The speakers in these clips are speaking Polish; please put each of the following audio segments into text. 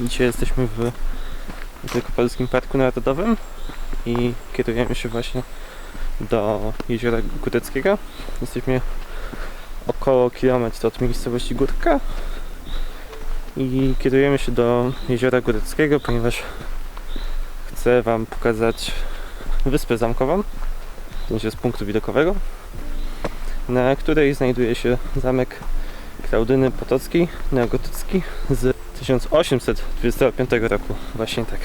Dzisiaj jesteśmy w Wielkopolskim Parku Narodowym i kierujemy się właśnie do Jeziora Góreckiego. Jesteśmy około kilometr od miejscowości Górka i kierujemy się do Jeziora Góreckiego, ponieważ chcę Wam pokazać wyspę zamkową, w sensie z punktu widokowego, na której znajduje się zamek Klaudyny Potockiej, neogotycki z 1825 roku. Właśnie tak.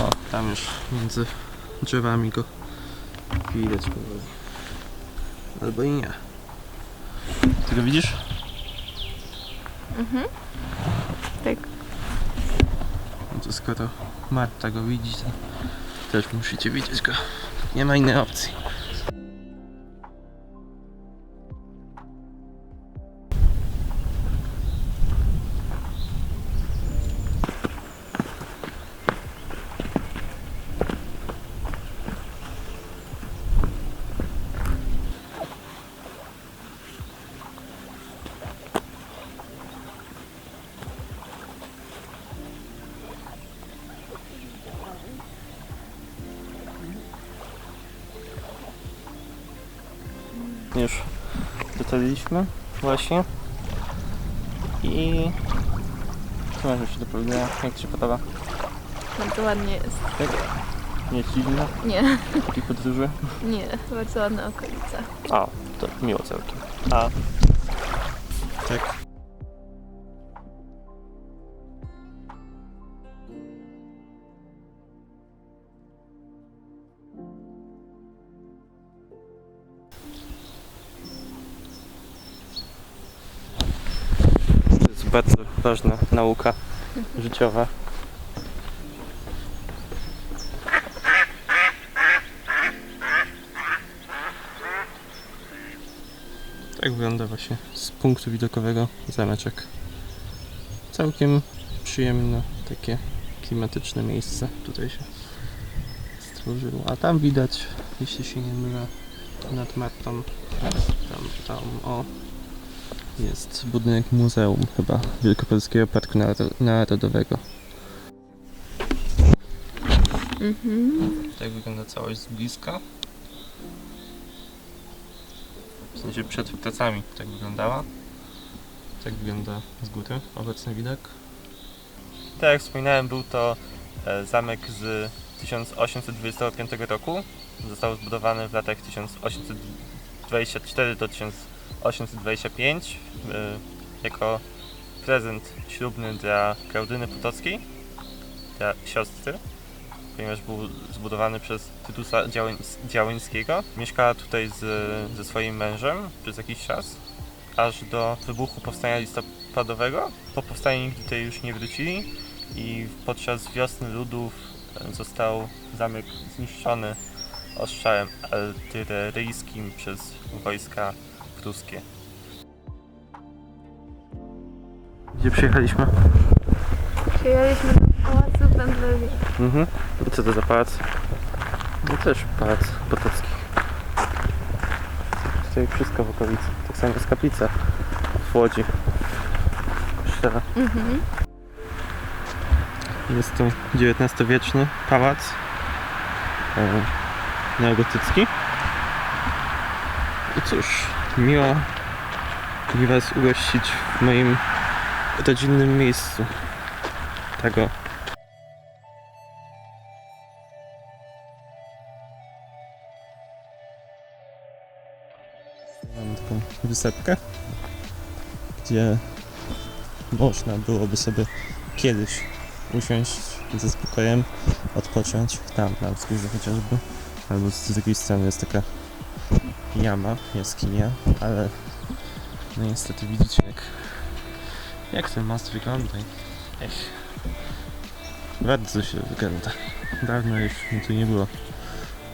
O, tam już między drzewami go widać powoli. Albo i nie. Ty go widzisz? Mhm. Tak. No to skoro Marta go widzi, to też musicie widzieć go. Nie ma innej opcji. Już dotarliśmy właśnie. I co masz jeszcze do powiedzenia? Jak Ci się podoba? Bardzo ładnie jest. Nie jest zimno Nie, w takiej podróży? nie, bardzo ładna okolica. A, to miło całkiem. A. Tak. Bardzo ważna nauka życiowa. Tak wygląda właśnie z punktu widokowego zameczek. Całkiem przyjemne, takie klimatyczne miejsce tutaj się stworzyło. A tam widać, jeśli się nie mylę, nad Martą, tam, tam, o, jest budynek muzeum chyba Wielkopolskiego Parku Naro- Narodowego. Mhm. Tak wygląda całość z bliska. W sensie przed pracami tak wyglądała. Tak wygląda z góry obecny widok. Tak jak wspominałem, był to e, zamek z 1825 roku. Został zbudowany w latach 1824 do 1825 e, jako prezent ślubny dla Klaudyny Potockiej, dla siostry ponieważ był zbudowany przez Tytusa Działyńs- Działyńskiego. Mieszkała tutaj z, ze swoim mężem przez jakiś czas, aż do wybuchu powstania listopadowego. Po powstaniu nigdy tutaj już nie wrócili i podczas wiosny ludów e, został zamek zniszczony ostrzałem artyleryjskim przez wojska pruskie. Gdzie przyjechaliśmy? Przyjechaliśmy do Pałacu Wędrowie. Mhm. Co to za pałac? No też pałac Potocki. Tutaj wszystko w okolicy. Tak samo jest kaplica w Łodzi. Kościoła. Mhm. Jest to XIX-wieczny pałac e, neogotycki. I cóż, miło mi Was ugościć w moim rodzinnym miejscu. Tego Mam taką wysepkę, gdzie można byłoby sobie kiedyś usiąść ze spokojem, odpocząć tam na wzgórzu chociażby. Albo z drugiej strony jest taka jama, jaskinia, ale no niestety widzicie jak, jak ten most wygląda. Ech, bardzo się wygląda. Dawno już mi tu nie było.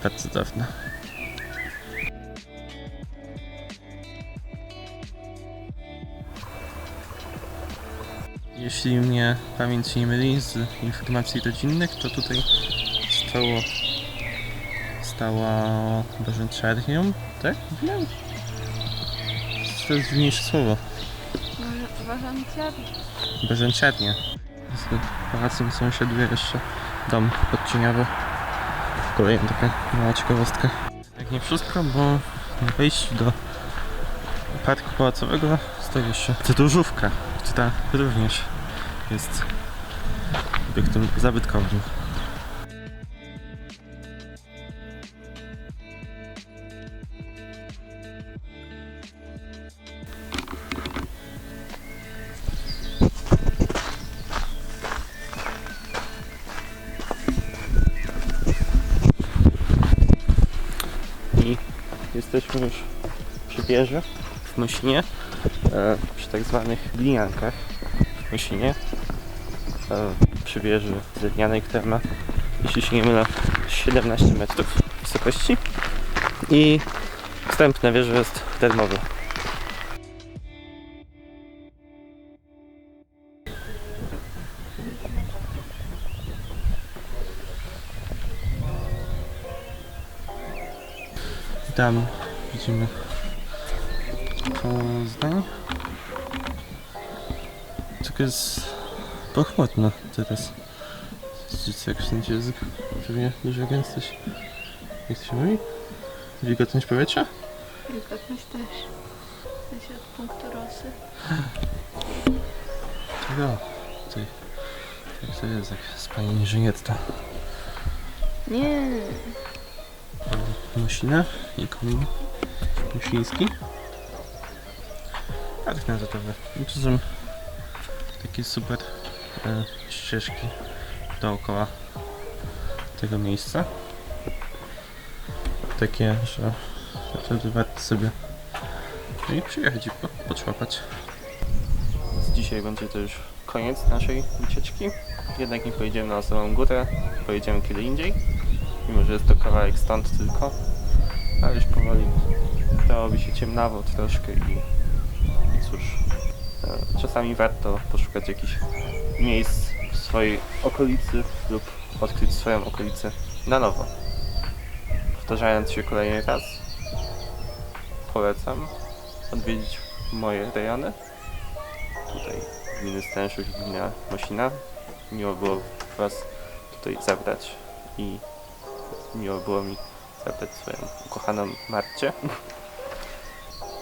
Bardzo dawno. Jeśli mnie pamięć nie myli z informacji rodzinnych, to tutaj stało stała Bożęczernią, tak? Wiem. To jest dziwniejsze słowo. Beżęczernie. Z pałacem sąsiaduje jeszcze dom podcieniowy. Kolejna taka mała ciekawostka. Jak nie wszystko, bo na wejściu do parku pałacowego stoi jeszcze cyturzówka, która również jest obiektem zabytkowym. I jesteśmy już przy wieży w Musinie, e, przy tak zwanych gliniankach w Musinie, e, przy wieży drewnianej, która ma, jeśli się nie mylę, 17 metrów wysokości. I wstęp na wieżę jest darmowy. Tam widzimy Poznań. Tylko jest pochłodno teraz. Widzicie jak wszędzie jest pewnie duża gęstość. Jak to się mówi? Wilgotność powietrza? Wilgotność też. W sensie od punktu rosy. Tego. Tutaj. Jak to jest, jak spanie Niżynietta. Nie. Musina i komin musiński. Park narodowy. I tu są takie super e, ścieżki dookoła tego miejsca. Takie, że naprawdę warto sobie no i przyjechać i po, poczłapać. Dzisiaj będzie to już koniec naszej wycieczki. Jednak nie pojedziemy na osobą górę, pojedziemy kiedy indziej. Mimo, że jest to kawałek stąd tylko. Dałoby się ciemnawo troszkę i cóż, e, czasami warto poszukać jakichś miejsc w swojej okolicy lub odkryć swoją okolicę na nowo. Powtarzając się kolejny raz, polecam odwiedzić moje rejony. Tutaj gminy Stężów i gmina Mosina. Miło było Was tutaj zabrać i miło było mi zabrać swoją ukochaną Marcie.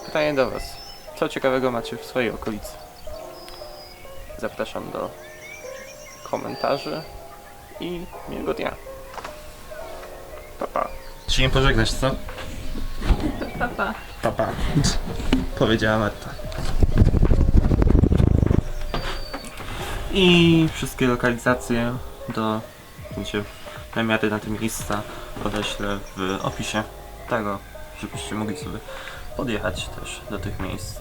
Pytanie do Was. Co ciekawego macie w swojej okolicy? Zapraszam do komentarzy i miłego dnia. Pa, pa. Czy nie pożegnasz, co? Papa. Papa. Powiedziała Marta. I wszystkie lokalizacje do wiecie, namiary na te miejsca podeślę w opisie tego, żebyście mogli sobie podjechać też do tych miejsc.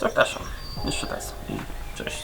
Zapraszam jeszcze raz i cześć.